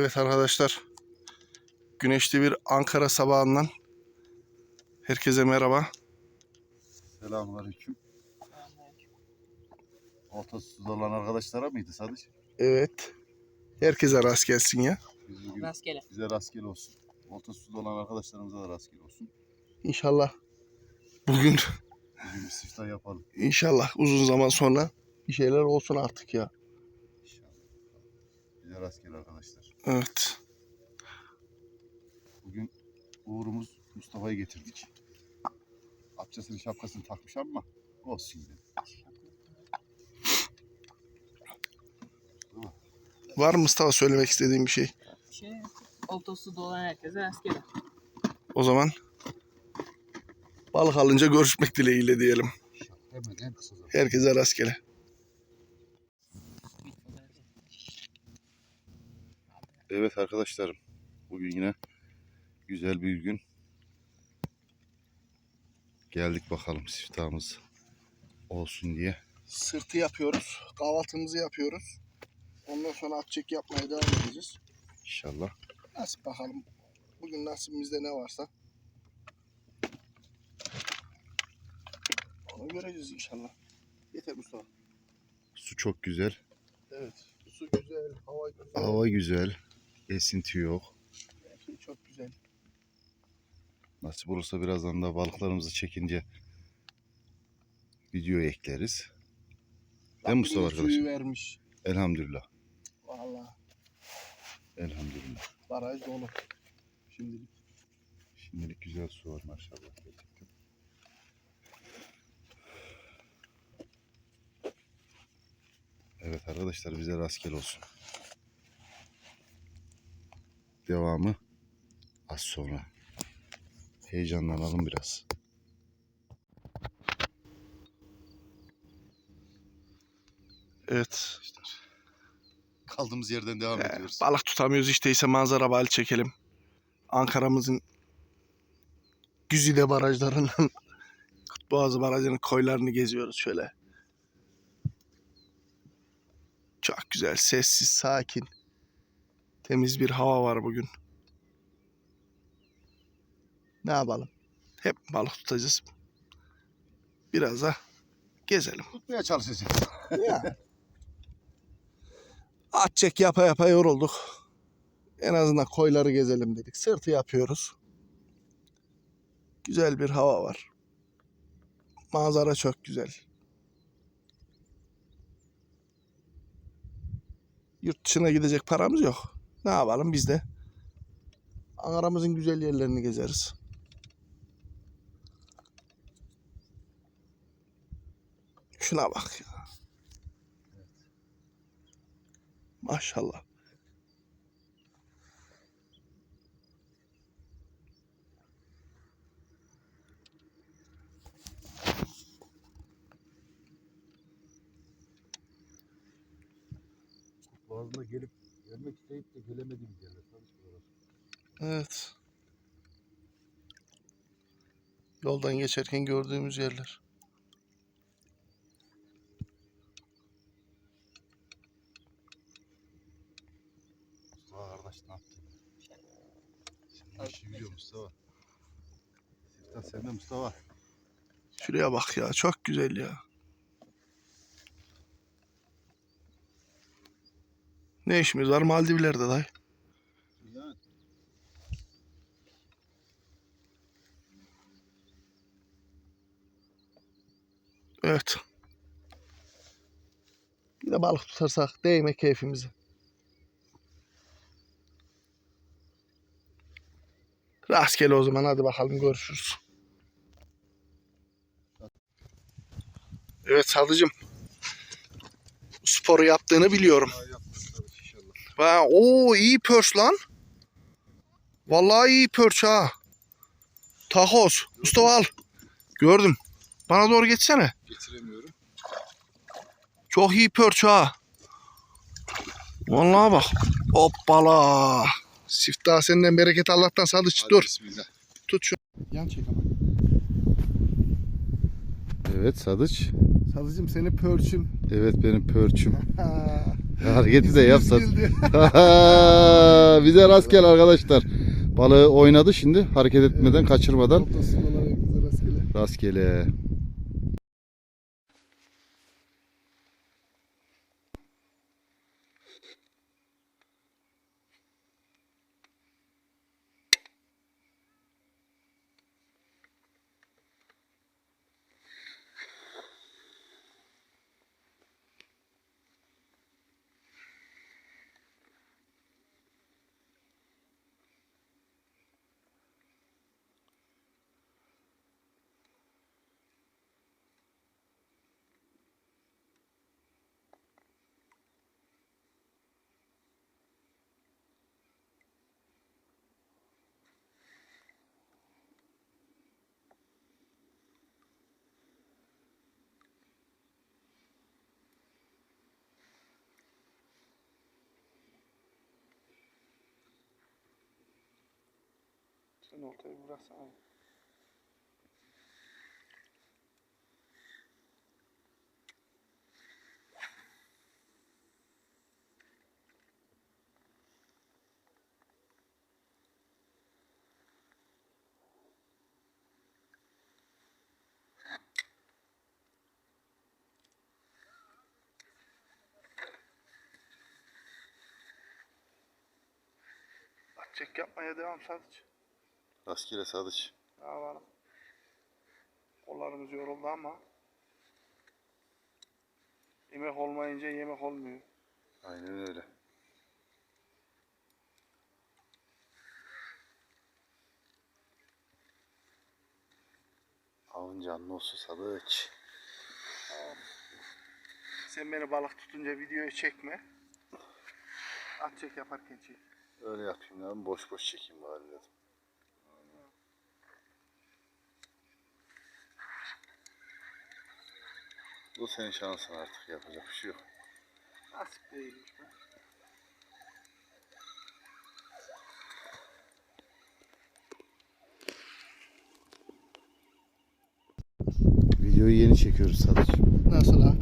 Evet arkadaşlar. Güneşli bir Ankara sabahından herkese merhaba. Selamünaleyküm. Ortasız olan arkadaşlara mıydı Sadıç? Evet. Herkese rast gelsin ya. Biz bugün Rastgele. bize rastgele olsun. Ortasız olan arkadaşlarımıza da rastgele olsun. İnşallah bugün Bugün bir siftah yapalım. inşallah uzun zaman sonra bir şeyler olsun artık ya. İnşallah. Bize rastgele arkadaşlar. Evet. Bugün Uğur'umuz Mustafa'yı getirdik. Apçasının şapkasını takmış ama olsun yine. Var mı Mustafa söylemek istediğin bir şey? Şey, oltası dolan herkese rastgele. O zaman balık alınca görüşmek dileğiyle diyelim. Hemen en kısa zamanda. Herkese rastgele. Evet arkadaşlarım. Bugün yine güzel bir gün. Geldik bakalım siftahımız olsun diye. Sırtı yapıyoruz. Kahvaltımızı yapıyoruz. Ondan sonra at çek yapmaya devam edeceğiz. İnşallah. Nasip bakalım. Bugün nasibimizde ne varsa. Onu göreceğiz inşallah. Yeter Mustafa. Su çok güzel. Evet. Su güzel, hava güzel. Hava güzel. Esinti yok. Çok güzel. Nasip olursa birazdan da balıklarımızı çekince video ekleriz. Değil mi Mustafa? Suyu vermiş. Elhamdülillah. Vallahi Elhamdülillah. baraj dolu. Şimdilik. Şimdilik güzel su var maşallah. Gerçekten. Evet arkadaşlar bize rastgele olsun. Devamı az sonra. Heyecanlanalım biraz. Evet. Kaldığımız yerden devam Ee, balık tutamıyoruz işte ise manzara bali çekelim. Ankara'mızın Güzide barajlarından Kutboğazı Barajı'nın koylarını geziyoruz şöyle. Çok güzel, sessiz, sakin. Temiz bir hava var bugün. Ne yapalım? Hep balık tutacağız. Biraz da gezelim. Tutmaya çalışacağız. Ya. At çek yapa yapa yorulduk. En azından koyları gezelim dedik. Sırtı yapıyoruz. Güzel bir hava var. Manzara çok güzel. Yurt dışına gidecek paramız yok. Ne yapalım biz de? Ankara'mızın güzel yerlerini gezeriz. Şuna bak ya. Maşallah. Boğazına gelip gelmek isteyip de gelemediğimiz yerler. Evet. Yoldan geçerken gördüğümüz yerler. Mustafa kardeş ne yaptın? Şimdi işi biliyor Mustafa. Siftah sende Mustafa. Şuraya bak ya. Çok güzel ya. Ne işimiz var Maldivler'de dayı. Evet. Bir de balık tutarsak değme keyfimize. Rastgele o zaman hadi bakalım görüşürüz. Evet Sadıcım. Sporu yaptığını biliyorum. Ha, o iyi pörç lan. Vallahi iyi pörç ha. Takoz. Mustafa al. Gördüm. Bana doğru geçsene. Getiremiyorum. Çok iyi pörç ha. Vallahi bak. Hoppala. Siftah senden bereket Allah'tan sadıç. Hadi Dur. Bismillah. Tut şu. Yan çek ama. Evet Sadıç. Sadıcım seni pörçüm. Evet benim pörçüm. Ha. Hareketi de. Bildi. Bize rastgele arkadaşlar. Balığı oynadı şimdi hareket etmeden kaçırmadan. Rastgele. Rastgele. Sen oltayı bıraksana. Çek yapmaya devam sadece. Rastgele sadıç. Ne yapalım? Kollarımız yoruldu ama yemek olmayınca yemek olmuyor. Aynen öyle. Avın canlı olsun sadıç. Sen beni balık tutunca videoyu çekme. At çek yaparken çek. Öyle yapayım dedim. Boş boş çekeyim bari dedim. Bu senin şansın artık yapacak bir şey yok. Nasip değilmiş be. Videoyu yeni çekiyoruz sadıç. Nasıl ha?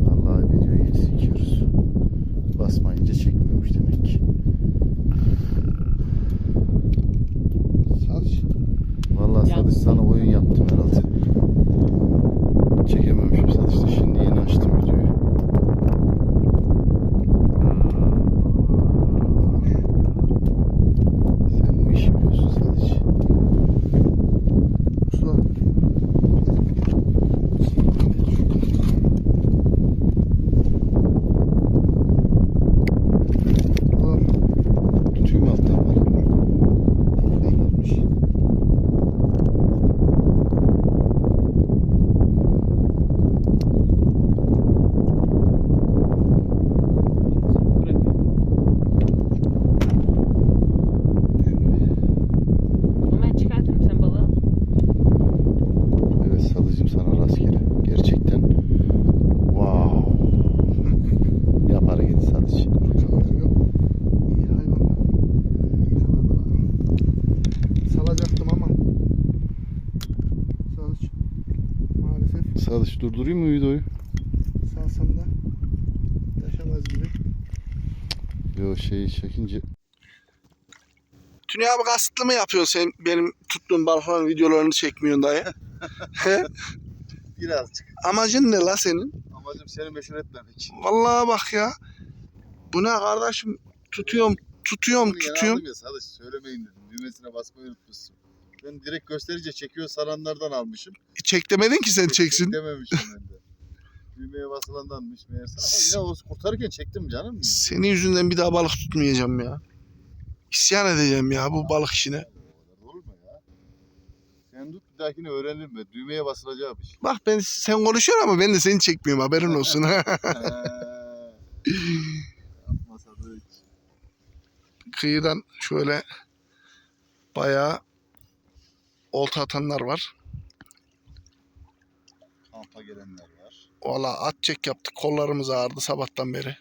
Vallahi videoyu yeni çekiyoruz. Basmayınca çekmiyormuş demek ki. Sadece Vallahi Sadıç sana oyun yaptım herhalde. Çekememişim Sadıç'ta. Şimdi yeni açtım videoyu. Sen bu işi biliyorsun Sadıç. usta. Dur. Tutayım mı alttan bari? Ne girmiş? Bırak. Ama ben çıkartırım sen balığı. al. Evet Sadıcım sana rastgele. Gerçekten. Wow. Yap hareketi Sadıç. Bakalım yok. İyi hayvan. Yemedi lan. Salacaktım ama. Salıç. Maalesef Sadıç durdurayım mı videoyu? salsam da yaşamaz gibi. Yo şey çekince Tünay abi kasıtlı mı yapıyorsun sen benim tuttuğum balıkların videolarını çekmiyorsun dayı? He? Birazcık. Amacın ne la senin? Amacım seni meşhur etmemek. Vallahi bak ya. Bu ne kardeşim? Tutuyorum, tutuyorum, Bunu tutuyorum. ya Sadıç söylemeyin dedim. Düğmesine basmayı unutmuşsun. Ben direkt gösterici çekiyor saranlardan almışım. Çek demedin ki sen çeksin. Dememişim ben de. Düğmeye basılandanmış meğerse. Ama yine o kurtarırken çektim canım. Senin yüzünden bir daha balık tutmayacağım ya. İsyan edeceğim ya bu balık işine. Olur mu ya? Sen tut bir dahakine öğrenelim be. Düğmeye basılacakmış. Bak ben sen konuşuyorsun ama ben de seni çekmiyorum haberin olsun. Kıyıdan şöyle bayağı olta atanlar var. Kampa gelenler var. Valla at çek yaptık. Kollarımız ağrıdı sabahtan beri.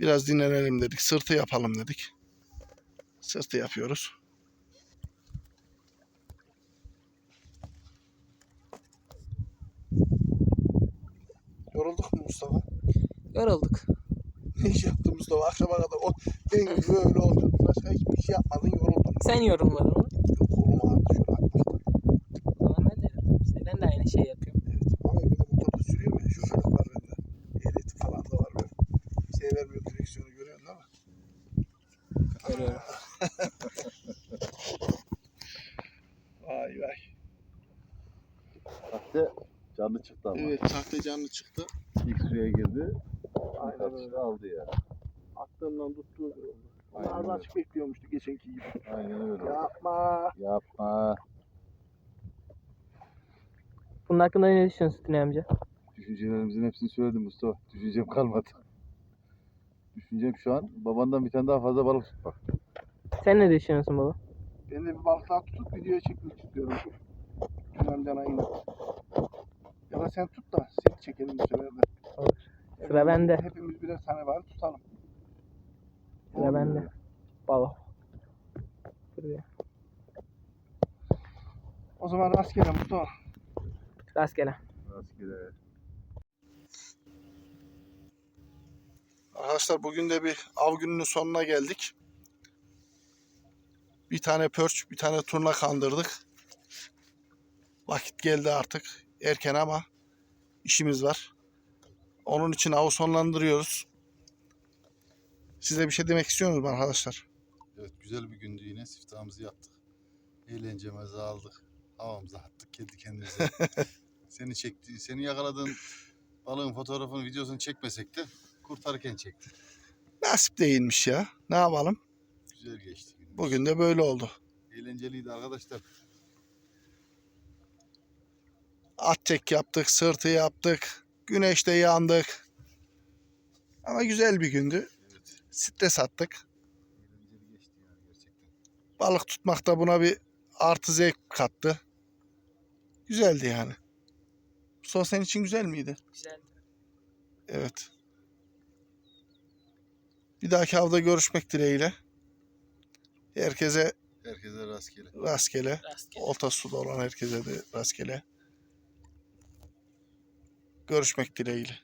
Biraz dinlenelim dedik. Sırtı yapalım dedik. Sırtı yapıyoruz. Yorulduk mu Mustafa? Yorulduk. ne iş yaptın Mustafa? Akşama kadar o ben böyle oturdum. Başka hiçbir şey yapmadın yoruldun. Sen yorulmadın mı? Kolum ağrıdı şöyle atmaktan. O zaman ben de yorulmadım. İşte ben de aynı şeyi yapıyorum. Evet. Ama bir de motorda sürüyorum ya. Şoförlük var bende. Ehliyeti falan da var böyle. Şey vermiyor direksiyonu görüyorsun değil mi? Görüyorum. Vay vay. Sahte canlı çıktı ama. Evet sahte canlı çıktı. İlk suya girdi. Aynen öyle. aldı ya. Aklımdan tuttuğu gibi oldu. Aynen açık bekliyormuştu geçenki gibi. Aynen öyle. Yapma. Yapma. Bunun hakkında ne düşünüyorsun Tünay amca? Düşüncelerimizin hepsini söyledim Mustafa. Düşüncem kalmadı. Düşüncem şu an babandan bir tane daha fazla balık tutmak. Sen ne düşünüyorsun baba? Ben de bir balık daha tutup video çekmek istiyorum. Tüm amcana yine. Ya da sen tut da seni çekelim bu sefer de. Olur. Sıra bende. Hepimiz birer tane var tutalım. Sıra bende. Baba. Buraya. O zaman rastgele Mustafa. Rastgele. Rastgele. Arkadaşlar bugün de bir av gününün sonuna geldik. Bir tane pörç, bir tane turna kandırdık. Vakit geldi artık. Erken ama işimiz var. Onun için avı sonlandırıyoruz. Size bir şey demek istiyor musunuz arkadaşlar? Evet güzel bir gündü yine. Siftahımızı yaptık. Eğlencemizi aldık. Havamızı attık kendi kendimize. seni çekti, seni yakaladığın balığın fotoğrafını, videosunu çekmesek de kurtarırken çektik. Nasip değilmiş ya. Ne yapalım? Güzel geçti günümüz. Bugün de böyle oldu. Eğlenceliydi arkadaşlar. At tek yaptık, sırtı yaptık. Güneşte yandık. Ama güzel bir gündü. Evet. Stres attık. Eğlenceli geçti yani gerçekten. Balık tutmak da buna bir artı zevk kattı. Güzeldi yani. Mustafa senin için güzel miydi? Güzel. Evet. Bir dahaki avda görüşmek dileğiyle. Herkese Herkese rastgele. rastgele. Rastgele. Olta suda olan herkese de rastgele. Görüşmek dileğiyle.